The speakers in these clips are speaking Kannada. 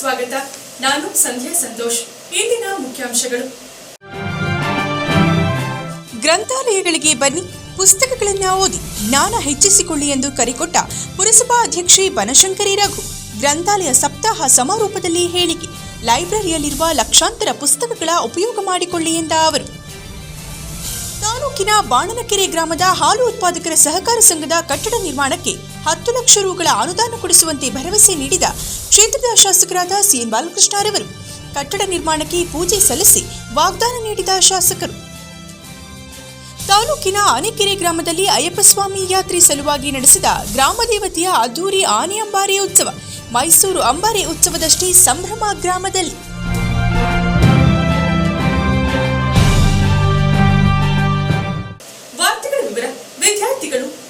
ಸ್ವಾಗತ. ನಾನು ಸಂಧ್ಯಾ ಸಂತೋಷ್. ಇಂದಿನ ಮುಖ್ಯಾಂಶಗಳು. ಗ್ರಂಥಾಲಯಗಳಿಗೆ ಬನ್ನಿ. ಪುಸ್ತಕಗಳನ್ನ ಓದಿ. ಜ್ಞಾನ ಹೆಚ್ಚಿಸಿಕೊಳ್ಳಿ ಎಂದು ಕರೆಕೊಟ್ಟ ಪುರಸಭಾ ಅಧ್ಯಕ್ಷೆ ಬನಶಂಕರಿ ರಘು. ಗ್ರಂಥಾಲಯ ಸಪ್ತಾಹ ಸಮಾರೋಪದಲ್ಲಿ ಹೇಳಿಕೆ. ಲೈಬ್ರರಿಯಲ್ಲಿರುವ ಲಕ್ಷಾಂತರ ಪುಸ್ತಕಗಳ ಉಪಯೋಗ ಮಾಡಿಕೊಳ್ಳಿ ಎಂದ ಅವರು. ತಾಲೂಕಿನ ಬಾಣನಕೆರೆ ಗ್ರಾಮದ ಹಾಲು ಉತ್ಪಾದಕರ ಸಹಕಾರ ಸಂಘದ ಕಟ್ಟಡ ನಿರ್ಮಾಣಕ್ಕೆ ಹತ್ತು ಲಕ್ಷ ರೂಗಳ ಅನುದಾನ ಕೊಡಿಸುವಂತೆ ಭರವಸೆ ನೀಡಿದ ಕ್ಷೇತ್ರದ ಶಾಸಕರಾದ ಸಿಎನ್ ಬಾಲಕೃಷ್ಣರವರು ಕಟ್ಟಡ ನಿರ್ಮಾಣಕ್ಕೆ ಪೂಜೆ ಸಲ್ಲಿಸಿ ವಾಗ್ದಾನ ನೀಡಿದ ಶಾಸಕರು. ತಾಲೂಕಿನ ಆನೆಕೆರೆ ಗ್ರಾಮದಲ್ಲಿ ಅಯ್ಯಪ್ಪಸ್ವಾಮಿ ಯಾತ್ರೆ ಸಲುವಾಗಿ ನಡೆಸಿದ ಗ್ರಾಮ ದೇವತೆಯ ಅದ್ದೂರಿ ಆನೆ ಅಂಬಾರಿ ಉತ್ಸವ, ಮೈಸೂರು ಅಂಬಾರಿ ಉತ್ಸವದಷ್ಟೇ ಸಂಭ್ರಮ ಗ್ರಾಮದಲ್ಲಿ.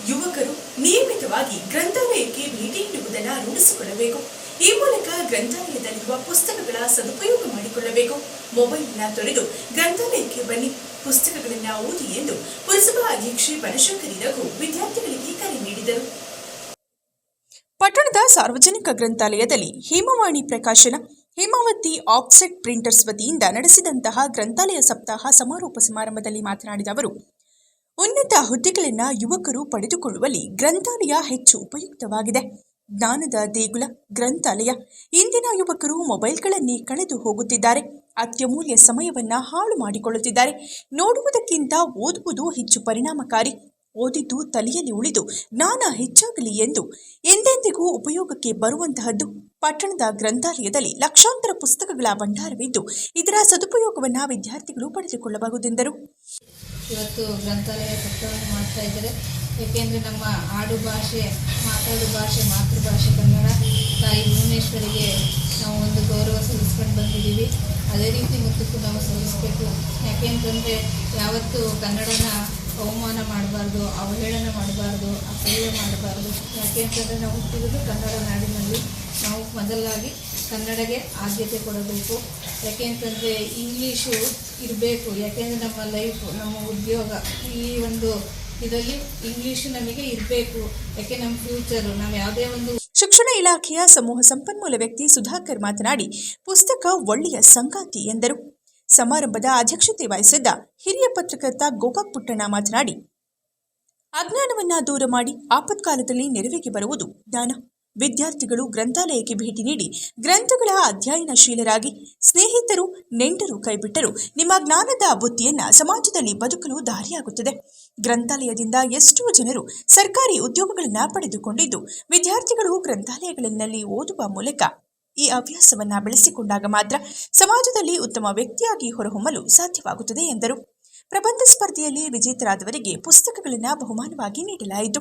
ಯುವಕರು ನಿಯಮಿತವಾಗಿ ಗ್ರಂಥಾಲಯಕ್ಕೆ ಭೇಟಿ ನೀಡುವುದನ್ನು ರೂಢಿಸಿಕೊಳ್ಳಬೇಕು. ಈ ಮೂಲಕ ಗ್ರಂಥಾಲಯದಲ್ಲಿರುವ ಪುಸ್ತಕಗಳ ಸದುಪಯೋಗ ಮಾಡಿಕೊಳ್ಳಬೇಕು. ಮೊಬೈಲ್ನ ತೊರೆದು ಗ್ರಂಥಾಲಯಕ್ಕೆ ಬನ್ನಿ. ಪುಸ್ತಕಗಳನ್ನ ಓದಿ ಎಂದು ಪುರಸಭಾ ಅಧ್ಯಕ್ಷೆ ಬನಶಂಕರಿ ರಘು ವಿದ್ಯಾರ್ಥಿಗಳಿಗೆ ಕರೆ ನೀಡಿದರು. ಪಟ್ಟಣದ ಸಾರ್ವಜನಿಕ ಗ್ರಂಥಾಲಯದಲ್ಲಿ ಹೇಮವಾಣಿ ಪ್ರಕಾಶನ, ಹೇಮಾವತಿ ಆಕ್ಸೆಟ್ ಪ್ರಿಂಟರ್ಸ್ ವತಿಯಿಂದ ನಡೆಸಿದಂತಹ ಗ್ರಂಥಾಲಯ ಸಪ್ತಾಹ ಸಮಾರೋಪ ಸಮಾರಂಭದಲ್ಲಿ ಮಾತನಾಡಿದ ಅವರು ಉನ್ನತ ಹುದ್ದೆಗಳನ್ನು ಯುವಕರು ಪಡೆದುಕೊಳ್ಳುವಲ್ಲಿ ಗ್ರಂಥಾಲಯ ಹೆಚ್ಚು ಉಪಯುಕ್ತವಾಗಿದೆ. ಜ್ಞಾನದ ದೇಗುಲ ಗ್ರಂಥಾಲಯ. ಇಂದಿನ ಯುವಕರು ಮೊಬೈಲ್ಗಳನ್ನೇ ಕಳೆದು ಹೋಗುತ್ತಿದ್ದಾರೆ. ಅತ್ಯಮೂಲ್ಯ ಸಮಯವನ್ನು ಹಾಳು ಮಾಡಿಕೊಳ್ಳುತ್ತಿದ್ದಾರೆ. ನೋಡುವುದಕ್ಕಿಂತ ಓದುವುದು ಹೆಚ್ಚು ಪರಿಣಾಮಕಾರಿ. ಓದಿದ್ದು ತಲೆಯಲ್ಲಿ ಉಳಿದು ಜ್ಞಾನ ಹೆಚ್ಚಾಗಲಿ ಎಂದು ಎಂದೆಂದಿಗೂ ಉಪಯೋಗಕ್ಕೆ ಬರುವಂತಹದ್ದು ಪಟ್ಟಣದ ಗ್ರಂಥಾಲಯದಲ್ಲಿ ಲಕ್ಷಾಂತರ ಪುಸ್ತಕಗಳ ಭಂಡಾರವಿದ್ದು ಇದರ ಸದುಪಯೋಗವನ್ನು ವಿದ್ಯಾರ್ಥಿಗಳು ಪಡೆದುಕೊಳ್ಳಬಹುದೆಂದರು. ಇವತ್ತು ಗ್ರಂಥಾಲಯ ಸಪ್ತಾಹವನ್ನು ಮಾಡ್ತಾ ಇದ್ದಾರೆ. ಏಕೆಂದರೆ ನಮ್ಮ ಆಡು ಭಾಷೆ, ಮಾತಾಡು ಭಾಷೆ, ಮಾತೃಭಾಷೆ ಕನ್ನಡ ತಾಯಿ ಭುವನೇಶ್ವರಿಗೆ ನಾವು ಒಂದು ಗೌರವ ಸಲ್ಲಿಸ್ಕೊಂಡು ಬಂದಿದ್ದೀವಿ. ಅದೇ ರೀತಿ ಮುತ್ತಕ್ಕೂ ನಾವು ಸಲ್ಲಿಸಬೇಕು. ಯಾಕೆಂತಂದರೆ ಯಾವತ್ತು ಕನ್ನಡನ ಅವಮಾನ ಮಾಡಬಾರ್ದು, ಅವಹೇಳನ ಮಾಡಬಾರ್ದು, ಅಸಹ್ಯ ಮಾಡಬಾರ್ದು. ಯಾಕೆ ಅಂತಂದರೆ ನಾವು ಹುಟ್ಟಿರೋದು ಕನ್ನಡ ನಾಡಿನಲ್ಲಿ. ನಾವು ಮೊದಲಾಗಿ ಕನ್ನಡಗೆ ಆದ್ಯತೆ ಕೊಡಬೇಕು. ಯಾಕೆ ಅಂತಂದರೆ ಇಂಗ್ಲೀಷು ಇರಬೇಕು. ಯಾಕೆಂದರೆ ನಮ್ಮ ಲೈಫು ನಮ್ಮ ಉದ್ಯೋಗ ಈ ಒಂದು ಇದರಲ್ಲಿ ಇಂಗ್ಲೀಷು ನಮಗೆ ಇರಬೇಕು. ಯಾಕೆ ನಮ್ಮ ಫ್ಯೂಚರು ನಾವು ಯಾವುದೇ ಒಂದು ಶಿಕ್ಷಣ ಇಲಾಖೆಯ ಸಮೂಹ ಸಂಪನ್ಮೂಲ ವ್ಯಕ್ತಿ ಸುಧಾಕರ್ ಮಾತನಾಡಿ, ಪುಸ್ತಕ ಒಳ್ಳೆಯ ಸಂಗಾತಿ ಎಂದರು. ಸಮಾರಂಭದ ಅಧ್ಯಕ್ಷತೆ ವಹಿಸಿದ್ದ ಹಿರಿಯ ಪತ್ರಕರ್ತ ಗೋಪಾಕ್ ಪುಟ್ಟಣ್ಣ ಮಾತನಾಡಿ, ಅಜ್ಞಾನವನ್ನ ದೂರ ಮಾಡಿ ಆಪತ್ಕಾಲದಲ್ಲಿ ನೆರವಿಗೆ ಬರುವುದು ಜ್ಞಾನ. ವಿದ್ಯಾರ್ಥಿಗಳು ಗ್ರಂಥಾಲಯಕ್ಕೆ ಭೇಟಿ ನೀಡಿ ಗ್ರಂಥಗಳ ಅಧ್ಯಯನಶೀಲರಾಗಿ ಸ್ನೇಹಿತರು, ನೆಂಟರು ಕೈಬಿಟ್ಟರು ನಿಮ್ಮ ಜ್ಞಾನದ ಬುದ್ಧಿಯನ್ನ ಸಮಾಜದಲ್ಲಿ ಬದುಕಲು ದಾರಿಯಾಗುತ್ತದೆ. ಗ್ರಂಥಾಲಯದಿಂದ ಎಷ್ಟೋ ಜನರು ಸರ್ಕಾರಿ ಉದ್ಯೋಗಗಳನ್ನು ಪಡೆದುಕೊಂಡಿದ್ದು, ವಿದ್ಯಾರ್ಥಿಗಳು ಗ್ರಂಥಾಲಯಗಳಲ್ಲಿ ಓದುವ ಮೂಲಕ ಈ ಅಭ್ಯಾಸವನ್ನು ಬೆಳೆಸಿಕೊಂಡಾಗ ಮಾತ್ರ ಸಮಾಜದಲ್ಲಿ ಉತ್ತಮ ವ್ಯಕ್ತಿಯಾಗಿ ಹೊರಹೊಮ್ಮಲು ಸಾಧ್ಯವಾಗುತ್ತದೆ ಎಂದರು. ಪ್ರಬಂಧ ಸ್ಪರ್ಧೆಯಲ್ಲಿ ವಿಜೇತರಾದವರಿಗೆ ಪುಸ್ತಕಗಳನ್ನು ಬಹುಮಾನವಾಗಿ ನೀಡಲಾಯಿತು.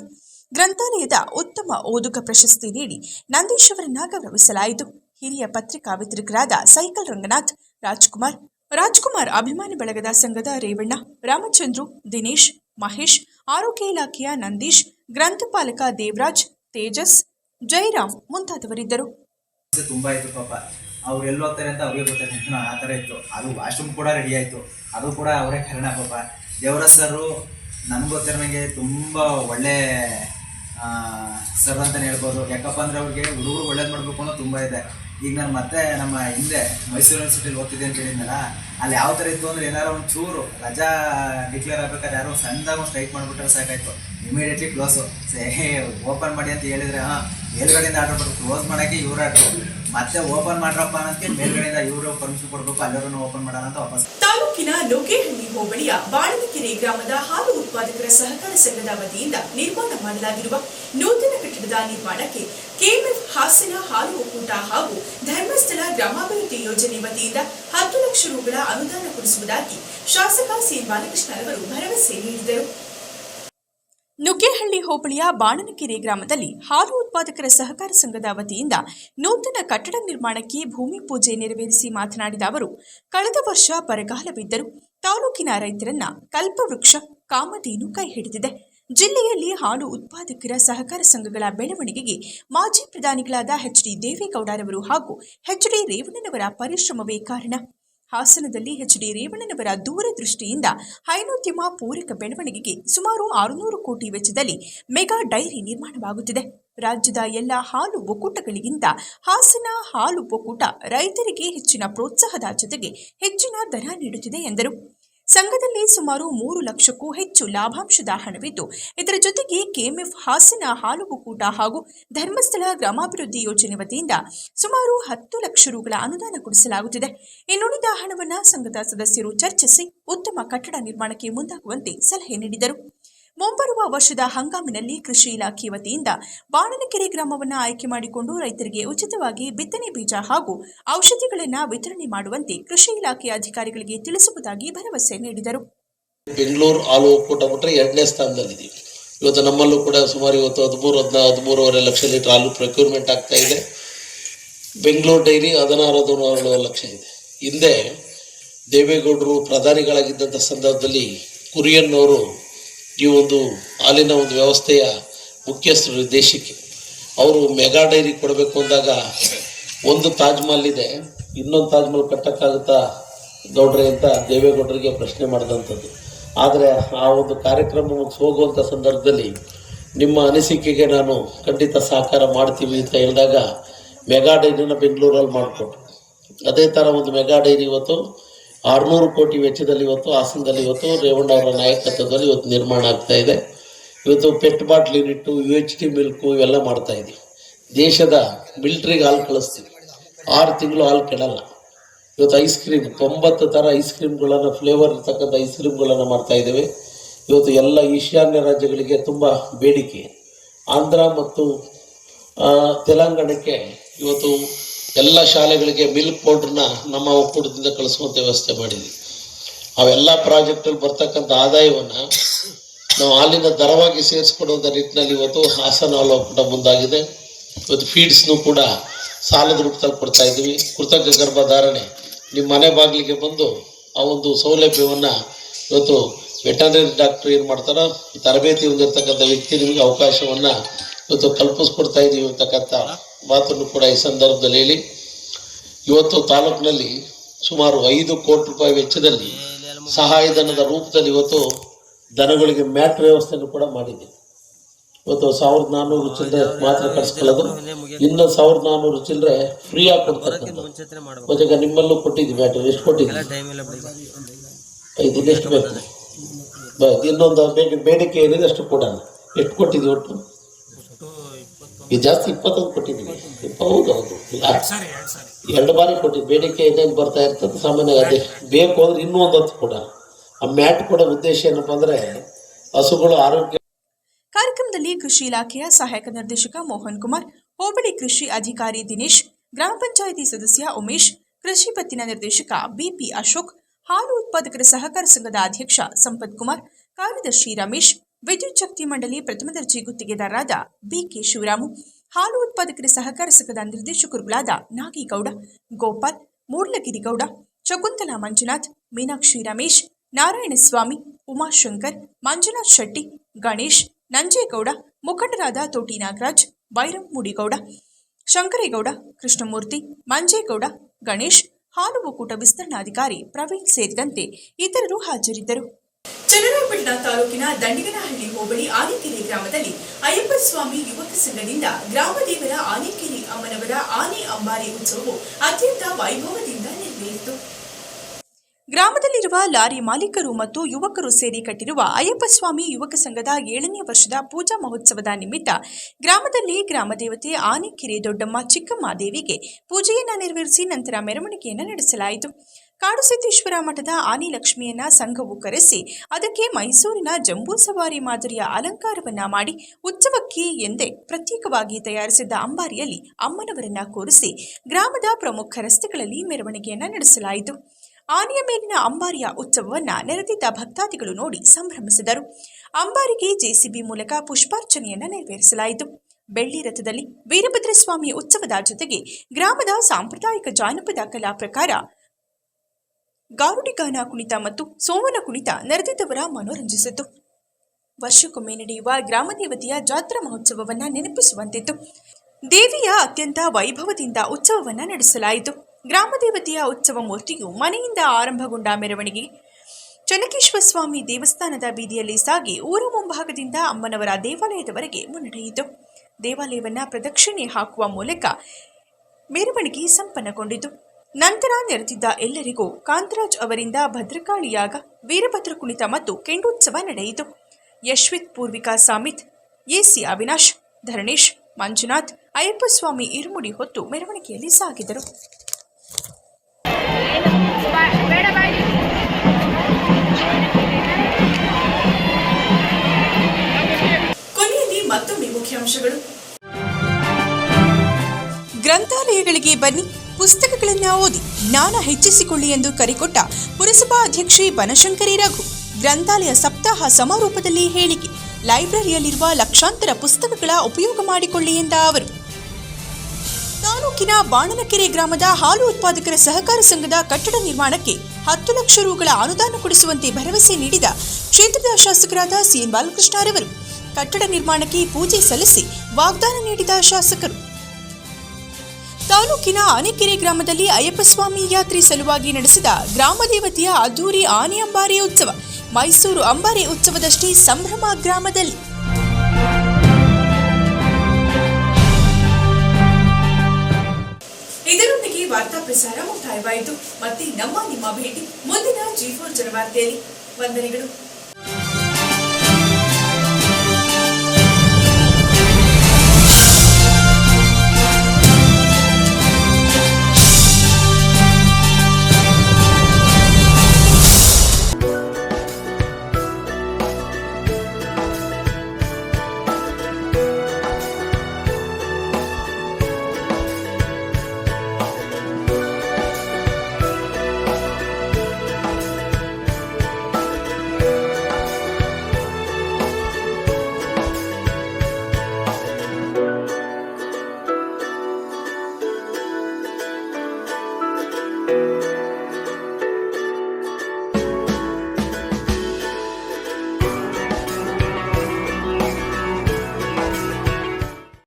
ಗ್ರಂಥಾಲಯದ ಉತ್ತಮ ಓದುಗ ಪ್ರಶಸ್ತಿ ನೀಡಿ ನಂದೀಶ್ ಅವರನ್ನ ಗೌರವಿಸಲಾಯಿತು. ಹಿರಿಯ ಪತ್ರಿಕಾ ವಿತರಕರಾದ ಸೈಕಲ್ ರಂಗನಾಥ್, ರಾಜ್ಕುಮಾರ್ ರಾಜ್ಕುಮಾರ್ ಅಭಿಮಾನಿ ಬಳಗದ ಸಂಘದ ರೇವಣ್ಣ, ರಾಮಚಂದ್ರು, ದಿನೇಶ್, ಮಹೇಶ್, ಆರೋಗ್ಯ ಇಲಾಖೆಯ ನಂದೀಶ್, ಗ್ರಂಥಪಾಲಕ ದೇವರಾಜ್, ತೇಜಸ್, ಜೈರಾಮ್ ಮುಂತಾದವರಿದ್ದರು. ತುಂಬಾ ಇತ್ತು ಪಾಪ. ಅವ್ರು ಎಲ್ಲಿ ಹೋಗ್ತಾರೆ ಅಂತ ಅವ್ರಿಗೆ ಗೊತ್ತಾಯ್ತು ಆ ಥರ ಇತ್ತು. ಅದು ವಾಶ್ರೂಮ್ ಕೂಡ ರೆಡಿ ಆಯಿತು. ಅದು ಕೂಡ ಅವರೇ ಕಾರಣ ಪಾಪ. ದೇವರ ಸರು ನನ್ಗೆ ಗೊತ್ತಿರೋಂಗೆ ತುಂಬ ಒಳ್ಳೆ ಸರ್ ಅಂತಲೇ ಹೇಳ್ಬೋದು. ಯಾಕಪ್ಪ ಅಂದರೆ ಅವ್ರಿಗೆ ಹುಡುಗರು ಒಳ್ಳೇದು ಮಾಡಬೇಕು ಅನ್ನೋ ತುಂಬ ಇದೆ. ಈಗ ನಾನು ಮತ್ತೆ ನಮ್ಮ ಹಿಂದೆ ಮೈಸೂರು ಯೂನಿವರ್ಸಿಟಿಲಿ ಓದ್ತಿದ್ದೆ ಅಂತ ಹೇಳಿದ್ನಲ್ಲ, ಅಲ್ಲಿ ಯಾವ ಥರ ಇತ್ತು ಅಂದ್ರೆ ಏನಾರು ಒಂದು ಚೂರು ರಜಾ ಡಿಕ್ಲೇರ್ ಆಗ್ಬೇಕಾದ್ರೆ ಯಾರೋ ಸಣ್ಣದಾಗ ಒಂದು ಸ್ಟ್ರೈಕ್ ಮಾಡಿಬಿಟ್ರೆ ಸಾಕಾಯಿತು. ಇಮಿಡಿಯೇಟ್ಲಿ ಕ್ಲೋಸು ಸೇ, ಓಪನ್ ಮಾಡಿ ಅಂತ ಹೇಳಿದರೆ, ಹಾಂ ಮೇಲ್ಗಡೆಯಿಂದ ಆರ್ಡರ್ ಕ್ಲೋಸ್ ಮಾಡೋಕ್ಕೆ ಇವ್ರ ಮತ್ತೆ ಓಪನ್ ಮಾಡ್ರಪ್ಪ ಅಂತ ಮೇಲ್ಗಡೆಯಿಂದ ಇವರು ಪರ್ಮಿಷನ್ ಕೊಡಬೇಕು ಅಲ್ಲರೂ ಓಪನ್ ಮಾಡೋಣ ಅಂತ ವಾಪಸ್. ತಾಲೂಕಿನ ಲೋಕೇಹಳ್ಳಿ ಹೋಬಳಿಯ ಬಾಣನಕೆರೆ ಗ್ರಾಮದ ಹಾಲು ಉತ್ಪಾದಕರ ಸಹಕಾರ ಸಂಘದ ವತಿಯಿಂದ ನಿರ್ಮಾಣ ಮಾಡಲಾಗಿರುವ ನೂತನ ಕಟ್ಟಡದ ನಿರ್ಮಾಣಕ್ಕೆ ಕೆಎಂಎಫ್ ಹಾಸನ ಹಾಲು ಒಕ್ಕೂಟ ಹಾಗೂ ಧರ್ಮಸ್ಥಳ ಗ್ರಾಮಾಭಿವೃದ್ಧಿ ಯೋಜನೆ ವತಿಯಿಂದ ಹತ್ತು ಲಕ್ಷ ರೂಗಳ ಅನುದಾನ ಕೊಡಿಸುವುದಾಗಿ ಶಾಸಕ ಸಿ ಬಾಲಕೃಷ್ಣರವರು ಭರವಸೆ ನೀಡಿದರು. ನುಗ್ಗೇಹಳ್ಳಿ ಹೋಬಳಿಯ ಬಾಣನಕೆರೆ ಗ್ರಾಮದಲ್ಲಿ ಹಾಲು ಉತ್ಪಾದಕರ ಸಹಕಾರ ಸಂಘದ ವತಿಯಿಂದ ನೂತನ ಕಟ್ಟಡ ನಿರ್ಮಾಣಕ್ಕೆ ಭೂಮಿ ಪೂಜೆ ನೆರವೇರಿಸಿ ಮಾತನಾಡಿದ ಅವರು, ಕಳೆದ ವರ್ಷ ಬರಗಾಲವಿದ್ದರೂ ತಾಲೂಕಿನ ರೈತರನ್ನ ಕಲ್ಪವೃಕ್ಷ, ಕಾಮಧೇನು ಕೈ ಹಿಡಿದಿದೆ. ಜಿಲ್ಲೆಯಲ್ಲಿ ಹಾಲು ಉತ್ಪಾದಕರ ಸಹಕಾರ ಸಂಘಗಳ ಬೆಳವಣಿಗೆಗೆ ಮಾಜಿ ಪ್ರಧಾನಿಗಳಾದ ಎಚ್ ಡಿ ದೇವೇಗೌಡರವರು ಹಾಗೂ ಎಚ್ ಡಿ ರೇವಣ್ಣನವರ ಪರಿಶ್ರಮವೇ ಕಾರಣ. ಹಾಸನದಲ್ಲಿ ಎಚ್ ಡಿ ರೇವಣ್ಣನವರ ದೂರದೃಷ್ಟಿಯಿಂದ ಹೈನೋದ್ಯಮ ಪೂರಕ ಬೆಳವಣಿಗೆಗೆ ಸುಮಾರು ಆರುನೂರು ಕೋಟಿ ವೆಚ್ಚದಲ್ಲಿ ಮೆಗಾ ಡೈರಿ ನಿರ್ಮಾಣವಾಗುತ್ತಿದೆ. ರಾಜ್ಯದ ಎಲ್ಲ ಹಾಲು ಒಕ್ಕೂಟಗಳಿಗಿಂತ ಹಾಸನ ಹಾಲು ಒಕ್ಕೂಟ ರೈತರಿಗೆ ಹೆಚ್ಚಿನ ಪ್ರೋತ್ಸಾಹದ ಜೊತೆಗೆ ಹೆಚ್ಚಿನ ದರ ನೀಡುತ್ತಿದೆ ಎಂದರು. ಸಂಘದಲ್ಲಿ ಸುಮಾರು ಮೂರು ಲಕ್ಷಕ್ಕೂ ಹೆಚ್ಚು ಲಾಭಾಂಶದ ಹಣವಿದ್ದು, ಇದರ ಜೊತೆಗೆ ಕೆಎಂಎಫ್ ಹಾಸನ ಹಾಲು ಒಕ್ಕೂಟ ಹಾಗೂ ಧರ್ಮಸ್ಥಳ ಗ್ರಾಮಾಭಿವೃದ್ಧಿ ಯೋಜನೆ ವತಿಯಿಂದ ಸುಮಾರು ಹತ್ತು ಲಕ್ಷ ರೂಗಳ ಅನುದಾನ ಕೊಡಿಸಲಾಗುತ್ತಿದೆ. ಇನ್ನುಳಿದ ಹಣವನ್ನು ಸಂಘದ ಸದಸ್ಯರು ಚರ್ಚಿಸಿ ಉತ್ತಮ ಕಟ್ಟಡ ನಿರ್ಮಾಣಕ್ಕೆ ಮುಂದಾಗುವಂತೆ ಸಲಹೆ ನೀಡಿದರು. ಮುಂಬರುವ ವರ್ಷದ ಹಂಗಾಮಿನಲ್ಲಿ ಕೃಷಿ ಇಲಾಖೆ ವತಿಯಿಂದ ಬಾಣನಕೆರೆ ಗ್ರಾಮವನ್ನು ಆಯ್ಕೆ ಮಾಡಿಕೊಂಡು ರೈತರಿಗೆ ಉಚಿತವಾಗಿ ಬಿತ್ತನೆ ಬೀಜ ಹಾಗೂ ಔಷಧಿಗಳನ್ನು ವಿತರಣೆ ಮಾಡುವಂತೆ ಕೃಷಿ ಇಲಾಖೆ ಅಧಿಕಾರಿಗಳಿಗೆ ತಿಳಿಸುವುದಾಗಿ ಭರವಸೆ ನೀಡಿದರು. ಬೆಂಗಳೂರು ಹಾಲು ಒಕ್ಕೂಟ ಬಿಟ್ಟರೆ ಎರಡನೇ ಸ್ಥಾನದಲ್ಲಿದ್ದೀವಿ ಇವತ್ತು ನಮ್ಮಲ್ಲೂ ಕೂಡ ಸುಮಾರು ಇವತ್ತು ಹದಿಮೂರು ಹದಿನಾ ಹದಿಮೂರುವರೆ ಲಕ್ಷ ಲೀಟರ್ ಹಾಲು ಪ್ರೊಕ್ಯೂರ್ಮೆಂಟ್ ಆಗ್ತಾ ಇದೆ. ಬೆಂಗಳೂರು ಡೈರಿ ಹದಿನಾರು ಹದಿನಾರು ಲಕ್ಷ ಇದೆ. ಹಿಂದೆ ದೇವೇಗೌಡರು ಪ್ರಧಾನಿಗಳಾಗಿದ್ದಂಥ ಸಂದರ್ಭದಲ್ಲಿ ಕುರಿಯನ್ನವರು ಈ ಒಂದು ಹಾಲಿನ ಒಂದು ವ್ಯವಸ್ಥೆಯ ಮುಖ್ಯಸ್ಥರು ದೇಶಕ್ಕೆ. ಅವರು ಮೆಗಾ ಡೈರಿ ಕೊಡಬೇಕು ಅಂದಾಗ ಒಂದು ತಾಜ್ಮಹಲ್ ಇದೆ. ಇನ್ನೊಂದು ತಾಜ್ಮಹಲ್ ಕಟ್ಟಕ್ಕಾಗುತ್ತಾ ಗೌಡ್ರೆ ಅಂತ ದೇವೇಗೌಡರಿಗೆ ಪ್ರಶ್ನೆ ಮಾಡಿದಂಥದ್ದು. ಆದರೆ ಆ ಒಂದು ಕಾರ್ಯಕ್ರಮ ಹೋಗುವಂಥ ಸಂದರ್ಭದಲ್ಲಿ ನಿಮ್ಮ ಅನಿಸಿಕೆಗೆ ನಾನು ಖಂಡಿತ ಸಹಕಾರ ಮಾಡ್ತೀವಿ ಅಂತ ಹೇಳಿದಾಗ ಮೆಗಾ ಡೈರಿನ ಬೆಂಗಳೂರಲ್ಲಿ ಮಾಡಿಕೊಟ್ಟು ಅದೇ ಥರ ಒಂದು ಮೆಗಾ ಡೈರಿ ಇವತ್ತು ಆರುನೂರು ಕೋಟಿ ವೆಚ್ಚದಲ್ಲಿ ಇವತ್ತು, ಹಾಸನದಲ್ಲಿ ಇವತ್ತು ರೇವಣ್ಣ ಅವರ ನಾಯಕತ್ವದಲ್ಲಿ ಇವತ್ತು ನಿರ್ಮಾಣ ಆಗ್ತಾ ಇದೆ. ಇವತ್ತು pet bottle unit U H T milk ಇವೆಲ್ಲ ಮಾಡ್ತಾ ಇದ್ದೀವಿ ದೇಶದ ಮಿಲ್ಟ್ರಿಗೆ ಹಾಲು ಕಳಿಸ್ತೀವಿ. ಆರು ತಿಂಗಳು ಹಾಲು ಕೆಡಲ್ಲ. ಇವತ್ತು ಐಸ್ ಕ್ರೀಮ್, ತೊಂಬತ್ತು ಥರ ಐಸ್ ಕ್ರೀಮ್ಗಳನ್ನು, ಫ್ಲೇವರ್ ಇರ್ತಕ್ಕಂಥ ಐಸ್ ಕ್ರೀಮ್ಗಳನ್ನು ಮಾಡ್ತಾ ಇದ್ದೇವೆ. ಇವತ್ತು ಎಲ್ಲ ಈಶಾನ್ಯ ರಾಜ್ಯಗಳಿಗೆ ತುಂಬ ಬೇಡಿಕೆ. ಆಂಧ್ರ ಮತ್ತು ತೆಲಂಗಾಣಕ್ಕೆ ಇವತ್ತು ಎಲ್ಲ ಶಾಲೆಗಳಿಗೆ ಮಿಲ್ಕ್ ಪೌಡ್ರನ್ನ ನಮ್ಮ ಒಕ್ಕೂಟದಿಂದ ಕಳಿಸುವಂಥ ವ್ಯವಸ್ಥೆ ಮಾಡಿದ್ವಿ. ಅವೆಲ್ಲ ಪ್ರಾಜೆಕ್ಟಲ್ಲಿ ಬರ್ತಕ್ಕಂಥ ಆದಾಯವನ್ನು ನಾವು ಹಾಲಿನ ದರವಾಗಿ ಸೇರಿಸ್ಕೊಡುವಂಥ ನಿಟ್ಟಿನಲ್ಲಿ ಇವತ್ತು ಹಾಸನ ಹಾಲು ಒಕ್ಕೂಟ ಮುಂದಾಗಿದೆ. ಇವತ್ತು ಫೀಡ್ಸ್ನು ಕೂಡ ಸಾಲದ ರೂಪದಲ್ಲಿ ಕೊಡ್ತಾ ಇದ್ದೀವಿ. ಕೃತಕ ಗರ್ಭಧಾರಣೆ ನಿಮ್ಮ ಮನೆ ಬಾಗಿಲಿಗೆ ಬಂದು ಆ ಒಂದು ಸೌಲಭ್ಯವನ್ನು ಇವತ್ತು ವೆಟನರಿ ಡಾಕ್ಟರ್ ಏನು ಮಾಡ್ತಾರೋ, ತರಬೇತಿ ಹೊಂದಿರತಕ್ಕಂಥ ವ್ಯಕ್ತಿ ನಿಮಗೆ ಅವಕಾಶವನ್ನು ಇವತ್ತು ಕಲ್ಪಿಸ್ಕೊಡ್ತಾ ಇದ್ದೀವಿ ಅಂತಕ್ಕಂಥ ಮಾತನ್ನು ಕೂಡ ಈ ಸಂದರ್ಭದಲ್ಲಿ ಹೇಳಿ. ಇವತ್ತು ತಾಲೂಕಿನಲ್ಲಿ ಸುಮಾರು ಐದು ಕೋಟಿ ರೂಪಾಯಿ ವೆಚ್ಚದಲ್ಲಿ ಸಹಾಯಧನದ ರೂಪದಲ್ಲಿ ಇವತ್ತು ದನಗಳಿಗೆ ಮ್ಯಾಟ್ ವ್ಯವಸ್ಥೆಯನ್ನು ಕೂಡ ಮಾಡಿದೆ ಇವತ್ತು ಸಾವಿರದ ನಾನ್ನೂರು ಚಿಲ್ಲರೆ ಮಾತ್ರ ಕಳಿಸ್ಕೊಳ್ಳೋದು ಇನ್ನು ಸಾವಿರದ ನಾನ್ನೂರು ಚಿಲ್ಲರೆ ಫ್ರೀ ಆಗಿ ಕೊಡ್ತಾರೆ ನಿಮ್ಮಲ್ಲೂ ಕೊಟ್ಟಿದ್ವಿ ಮ್ಯಾಟ್, ಎಷ್ಟು ಕೊಟ್ಟಿದ್ದೀವಿ ಐದು, ಎಷ್ಟು ಬೇಕು? ಇನ್ನೊಂದು ಬೇಡಿಕೆ ಏನಿದೆ ಅಷ್ಟು ಕೊಡೋಣ. ಎಷ್ಟು ಕೊಟ್ಟಿದ್ವಿ ಒಟ್ಟು? ಇದು ಜಾಸ್ತಿ ಇಪ್ಪತ್ತೊಂದು ಕೊಟ್ಟಿದ್ದೀನಿ. ಹೌದು ಹೌದು. ಎರಡು ಬಾರಿ ಕೊಟ್ಟಿದ್ದು. ಬೇಡಿಕೆ ಏನೇನು ಬರ್ತಾ ಇರ್ತದೆ ಸಾಮಾನ್ಯ ಅದೇ ಬೇಕು ಅಂದ್ರೆ ಇನ್ನೂ ಒಂದು ಕೂಡ ಕೊಡ. ಆ ಮ್ಯಾಟ್ ಕೊಡೋ ಉದ್ದೇಶ ಏನಪ್ಪ ಅಂದ್ರೆ ಹಸುಗಳು ಆರೋಗ್ಯ ಕಾರ್ಯಕ್ರಮದಲ್ಲಿ ಕೃಷಿ ಇಲಾಖೆಯ ಸಹಾಯಕ ನಿರ್ದೇಶಕ ಮೋಹನ್ ಕುಮಾರ್ ಹೋಬಳಿ ಕೃಷಿ ಅಧಿಕಾರಿ ದಿನೇಶ್ ಗ್ರಾಮ ಪಂಚಾಯಿತಿ ಸದಸ್ಯ ಉಮೇಶ್ ಕೃಷಿ ಪತ್ತಿನ ನಿರ್ದೇಶಕ ಬಿಪಿ ಅಶೋಕ್ ಹಾಲು ಉತ್ಪಾದಕರ ಸಹಕಾರ ಸಂಘದ ಅಧ್ಯಕ್ಷ ಸಂಪತ್ ಕುಮಾರ್ ಕಾರ್ಯದರ್ಶಿ ರಮೇಶ್ ವಿದ್ಯುತ್ ಶಕ್ತಿ ಮಂಡಳಿ ಪ್ರಥಮ ದರ್ಜೆ ಗುತ್ತಿಗೆದಾರರಾದ ಬಿಕೆ ಶಿವರಾಮು, ಹಾಲು ಉತ್ಪಾದಕರ ಸಹಕಾರ ಸಂಘದ ನಿರ್ದೇಶಕರುಗಳಾದ ನಾಗೇಗೌಡ, ಗೋಪಾಲ್ ಮೂಡ್ಲಗಿರಿಗೌಡ ಶಕುಂತಲಾ ಮಂಜುನಾಥ್, ಮೀನಾಕ್ಷಿ ರಮೇಶ್, ನಾರಾಯಣಸ್ವಾಮಿ, ಉಮಾಶಂಕರ್, ಮಂಜುನಾಥ್ ಶೆಟ್ಟಿ, ಗಣೇಶ್, ನಂಜೇಗೌಡ, ಮುಖಂಡರಾದ ತೋಟಿ ನಾಗರಾಜ್, ಬೈರಂ ಮುಡಿಗೌಡ, ಶಂಕರೇಗೌಡ, ಕೃಷ್ಣಮೂರ್ತಿ, ಮಂಜೇಗೌಡ, ಗಣೇಶ್, ಹಾಲು ಒಕ್ಕೂಟ ವಿಸ್ತರಣಾಧಿಕಾರಿ ಪ್ರವೀಣ್ ಸೇರಿದಂತೆ ಇತರರು ಹಾಜರಿದ್ದರು. ಚನ್ನರಾಯಪಟ್ಟಣ ತಾಲೂಕಿನ ದಂಡಿಗನಹಳ್ಳಿ ಹೋಬಳಿ ಆನೆಕೆರೆ ಗ್ರಾಮದಲ್ಲಿ ಅಯ್ಯಪ್ಪ ಸ್ವಾಮಿ ಯುವಕ ಸಂಘದಿಂದ ಗ್ರಾಮದೇವರ ಆನೆಕೆರೆ ಅಮ್ಮನವರ ಆನೆ ಅಂಬಾರಿ ಉತ್ಸವವು ಅತ್ಯಂತ ವೈಭವದಿಂದ ನೆರವೇರಿತು. ಗ್ರಾಮದಲ್ಲಿರುವ ಲಾರಿ ಮಾಲೀಕರು ಮತ್ತು ಯುವಕರು ಸೇರಿ ಕಟ್ಟಿರುವ ಅಯ್ಯಪ್ಪ ಸ್ವಾಮಿ ಯುವಕ ಸಂಘದ ಏಳನೇ ವರ್ಷದ ಪೂಜಾ ಮಹೋತ್ಸವದ ನಿಮಿತ್ತ ಗ್ರಾಮದಲ್ಲಿ ಗ್ರಾಮದೇವತೆ ಆನೆಕೆರೆ ದೊಡ್ಡಮ್ಮ ಚಿಕ್ಕಮ್ಮ ದೇವಿಗೆ ಪೂಜೆಯನ್ನು ನೆರವೇರಿಸಿ ನಂತರ ಮೆರವಣಿಗೆಯನ್ನು ನಡೆಸಲಾಯಿತು. ಕಾಡುಸಿದ್ದೇಶ್ವರ ಮಠದ ಆನಿ ಲಕ್ಷ್ಮಿಯನ್ನ ಸಂಘವು ಕರೆಸಿ, ಅದಕ್ಕೆ ಮೈಸೂರಿನ ಜಂಬೂ ಸವಾರಿ ಮಾದರಿಯ ಅಲಂಕಾರವನ್ನ ಮಾಡಿ, ಉತ್ಸವಕ್ಕೆ ಎಂದೇ ಪ್ರತ್ಯೇಕವಾಗಿ ತಯಾರಿಸಿದ್ದ ಅಂಬಾರಿಯಲ್ಲಿ ಅಮ್ಮನವರನ್ನ ಕೂರಿಸಿ, ಗ್ರಾಮದ ಪ್ರಮುಖ ರಸ್ತೆಗಳಲ್ಲಿ ಮೆರವಣಿಗೆಯನ್ನ ನಡೆಸಲಾಯಿತು. ಆನೆಯ ಮೇಲಿನ ಅಂಬಾರಿಯ ಉತ್ಸವವನ್ನ ನೆರೆದಿದ್ದ ಭಕ್ತಾದಿಗಳು ನೋಡಿ ಸಂಭ್ರಮಿಸಿದರು. ಅಂಬಾರಿಗೆ ಜೆಸಿಬಿ ಮೂಲಕ ಪುಷ್ಪಾರ್ಚನೆಯನ್ನ ನೆರವೇರಿಸಲಾಯಿತು. ಬೆಳ್ಳಿ ರಥದಲ್ಲಿ ವೀರಭದ್ರಸ್ವಾಮಿ ಉತ್ಸವದ ಜೊತೆಗೆ ಗ್ರಾಮದ ಸಾಂಪ್ರದಾಯಿಕ ಜಾನಪದ ಕಲಾ ಪ್ರಕಾರ ಗಾರುಡಿಗಾನ ಕುಣಿತ ಮತ್ತು ಸೋಮನ ಕುಣಿತ ನೆರೆದಿದ್ದವರ ಮನೋರಂಜಿಸಿತು. ವರ್ಷಕ್ಕೊಮ್ಮೆ ನಡೆಯುವ ಗ್ರಾಮ ದೇವತೆಯ ಜಾತ್ರಾ ಮಹೋತ್ಸವವನ್ನು ನೆನಪಿಸುವಂತಿತ್ತು. ದೇವಿಯ ಅತ್ಯಂತ ವೈಭವದಿಂದ ಉತ್ಸವವನ್ನು ನಡೆಸಲಾಯಿತು. ಗ್ರಾಮ ದೇವತೆಯ ಉತ್ಸವ ಮೂರ್ತಿಯು ಮನೆಯಿಂದ ಆರಂಭಗೊಂಡ ಮೆರವಣಿಗೆ. ಚನಕೇಶ್ವರ ಸ್ವಾಮಿ ದೇವಸ್ಥಾನದ ಬೀದಿಯಲ್ಲಿ ಸಾಗಿ ಊರ ಮುಂಭಾಗದಿಂದ ಅಮ್ಮನವರ ದೇವಾಲಯದವರೆಗೆ ಮುನ್ನಡೆಯಿತು. ದೇವಾಲಯವನ್ನು ಪ್ರದಕ್ಷಿಣೆ ಹಾಕುವ ಮೂಲಕ ಮೆರವಣಿಗೆ ಸಂಪನ್ನಗೊಂಡಿತು. ನಂತರ ನೆರೆದಿದ್ದ ಎಲ್ಲರಿಗೂ ಕಾಂತರಾಜ್ ಅವರಿಂದ ಭದ್ರಕಾಳಿಯಾಗ ವೀರಭದ್ರ ಕುಣಿತ ಮತ್ತು ಕೆಂಡೋತ್ಸವ ನಡೆಯಿತು. ಯಶ್ವಿತ್, ಪೂರ್ವಿಕಾ ಸಾಮಿತ್, ಎಸಿ ಅವಿನಾಶ್, ಧರಣೇಶ್, ಮಂಜುನಾಥ್, ಅಯ್ಯಪ್ಪಸ್ವಾಮಿ ಇರುಮುಡಿ ಹೊತ್ತು ಮೆರವಣಿಗೆಯಲ್ಲಿ ಸಾಗಿದರು. ಕೊನೆಯಲ್ಲಿ ಮತ್ತೊಮ್ಮೆ ಮುಖ್ಯಾಂಶಗಳು. ಗ್ರಂಥಾಲಯಗಳಿಗೆ ಬನ್ನಿ. ಪುಸ್ತಕಗಳನ್ನ ಓದಿ ಜ್ಞಾನ ಹೆಚ್ಚಿಸಿಕೊಳ್ಳಿ ಎಂದು ಕರೆಕೊಟ್ಟ ಪುರಸಭಾ ಅಧ್ಯಕ್ಷೆ ಬನಶಂಕರಿ ರಘು. ಗ್ರಂಥಾಲಯ ಸಪ್ತಾಹ ಸಮಾರೋಪದಲ್ಲಿ ಹೇಳಿಕೆ, ಲೈಬ್ರರಿಯಲ್ಲಿರುವ ಲಕ್ಷಾಂತರ ಪುಸ್ತಕಗಳ ಉಪಯೋಗ ಮಾಡಿಕೊಳ್ಳಿ ಎಂದ ಅವರು. ತಾಲೂಕಿನ ಬಾಣನಕೆರೆ ಗ್ರಾಮದ ಹಾಲು ಉತ್ಪಾದಕರ ಸಹಕಾರ ಸಂಘದ ಕಟ್ಟಡ ನಿರ್ಮಾಣಕ್ಕೆ ಹತ್ತು ಲಕ್ಷ ರೂಗಳ ಅನುದಾನ ಕೊಡಿಸುವಂತೆ ಭರವಸೆ ನೀಡಿದ ಕ್ಷೇತ್ರದ ಶಾಸಕರಾದ ಸಿಎನ್ ಬಾಲಕೃಷ್ಣರವರು ಕಟ್ಟಡ ನಿರ್ಮಾಣಕ್ಕೆ ಪೂಜೆ ಸಲ್ಲಿಸಿ ವಾಗ್ದಾನ ನೀಡಿದ ಶಾಸಕರು. ತಾಲೂಕಿನ ಆನೆಕೆರೆ ಗ್ರಾಮದಲ್ಲಿ ಅಯ್ಯಪ್ಪಸ್ವಾಮಿ ಯಾತ್ರೆ ಸಲುವಾಗಿ ನಡೆಸಿದ ಗ್ರಾಮ ದೇವತೆಯ ಅದ್ದೂರಿ ಆನೆ ಅಂಬಾರಿ ಉತ್ಸವ, ಮೈಸೂರು ಅಂಬಾರಿ ಉತ್ಸವದಷ್ಟೇ ಸಂಭ್ರಮ ಗ್ರಾಮದಲ್ಲಿ. ಇದರೊಂದಿಗೆ ವಾರ್ತಾ ಪ್ರಸಾರ ಮುಕ್ತಾಯವಾಯಿತು. ಮತ್ತೆ ನಮ್ಮ ನಿಮ್ಮ ಭೇಟಿ ಮುಂದಿನ ಜಿ ಫೋರ್ ಜನವಾರ್ತೆಯಲ್ಲಿ ವಂದನೆಗಳು.